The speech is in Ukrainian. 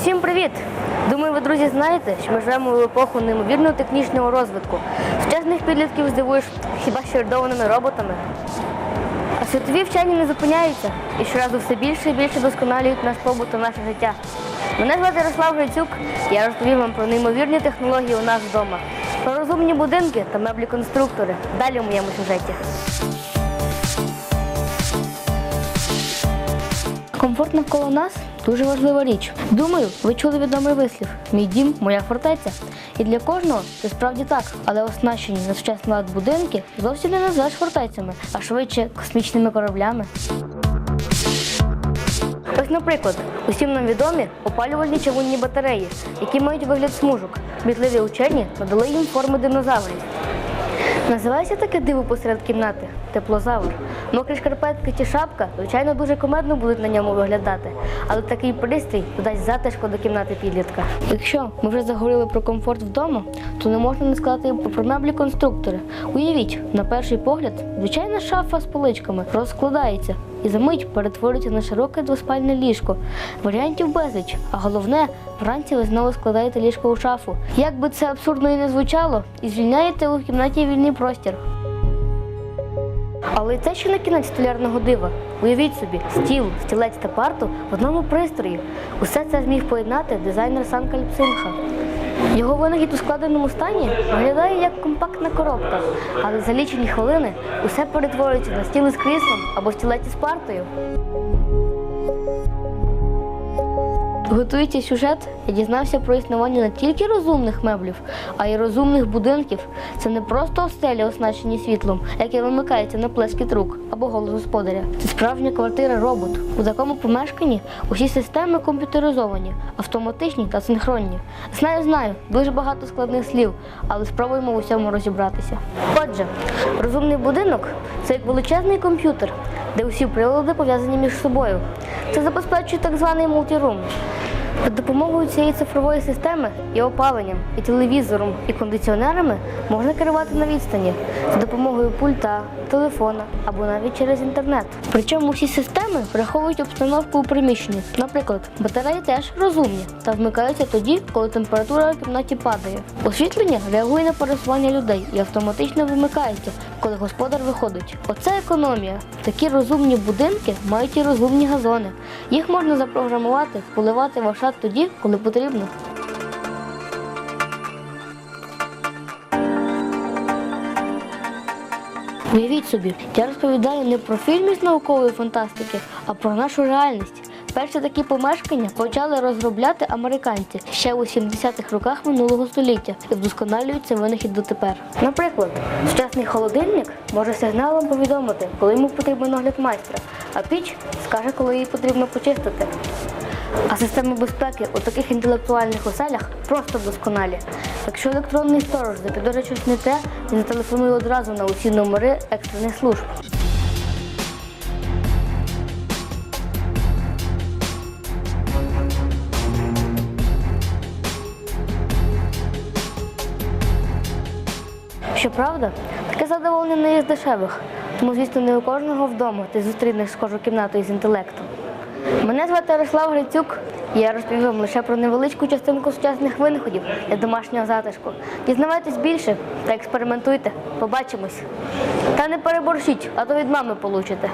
Усім привіт! Думаю, ви, друзі, знаєте, що ми живемо в епоху неймовірного технічного розвитку. Сучасних підлітків здивуєш хіба що рядованими роботами. А світові вчені не зупиняються і щоразу все більше і більше досконалюють наш побут та наше життя. Мене звати Ярослав Грицюк, я розповім вам про неймовірні технології у нас вдома, про розумні будинки та меблі-конструктори. Далі у моєму сюжеті. Комфорт навколо нас дуже важлива річ. Думаю, ви чули відомий вислів Мій дім, моя фортеця. І для кожного це справді так, але оснащені на сучасний лад будинки зовсім не назвеш фортецями, а швидше космічними кораблями. Ось, наприклад, усім нам відомі опалювальні чавунні батареї, які мають вигляд смужок. Мітливі учені надали їм форми динозаврів. Називається таке диво посеред кімнати теплозавр. Мокрі шкарпетки чи шапка, звичайно, дуже комедно будуть на ньому виглядати, але такий пристрій додасть затишку до кімнати підлітка. Якщо ми вже заговорили про комфорт вдома, то не можна не сказати про меблі конструктори. Уявіть, на перший погляд, звичайна шафа з поличками розкладається і за мить перетворюється на широке двоспальне ліжко. Варіантів безліч, а головне, вранці ви знову складаєте ліжко у шафу. Як би це абсурдно і не звучало, і звільняєте у кімнаті вільний простір. Але і це ще не кінець столярного дива. Уявіть собі, стіл, стілець та парту в одному пристрої. Усе це зміг поєднати дизайнер Санка Ліпсинха. Його винахід у складеному стані виглядає як компактна коробка, але за лічені хвилини усе перетворюється на стіли з кріслом або стілець із партою. Готуючи сюжет, я дізнався про існування не тільки розумних меблів, а й розумних будинків. Це не просто оселі, оснащені світлом, яке вимикається на плескіт рук або голос господаря. Це справжня квартира-робот. У такому помешканні усі системи комп'ютеризовані, автоматичні та синхронні. Знаю, знаю, дуже багато складних слів, але спробуємо у всьому розібратися. Отже, розумний будинок це як величезний комп'ютер, де усі прилади пов'язані між собою. Це забезпечує так званий мультірум. За допомогою цієї цифрової системи і опаленням, і телевізором, і кондиціонерами можна керувати на відстані за допомогою пульта, телефона або навіть через інтернет. Причому всі системи враховують обстановку у приміщенні. Наприклад, батареї теж розумні та вмикаються тоді, коли температура в кімнаті падає. Освітлення реагує на пересування людей і автоматично вимикається, коли господар виходить. Оце економія. Такі розумні будинки мають і розумні газони. Їх можна запрограмувати, поливати ваш сад тоді, коли потрібно. Уявіть собі, я розповідаю не про фільми з наукової фантастики, а про нашу реальність. Перші такі помешкання почали розробляти американці ще у 70-х роках минулого століття і вдосконалюють цей винахід дотепер. Наприклад, сучасний холодильник може сигналом повідомити, коли йому потрібен огляд майстра, а піч скаже, коли її потрібно почистити. А системи безпеки у таких інтелектуальних оселях просто досконалі. Якщо електронний сторож запідозрить щось не те, він зателефонує одразу на усі номери екстрених служб. Щоправда, таке задоволення не є з дешевих, тому, звісно, не у кожного вдома ти зустрінеш схожу кімнату із інтелектом. Мене звати Ярослав Грицюк, і я розповім вам лише про невеличку частинку сучасних винаходів для домашнього затишку. Дізнавайтесь більше та експериментуйте. Побачимось. Та не переборщіть, а то від мами получите.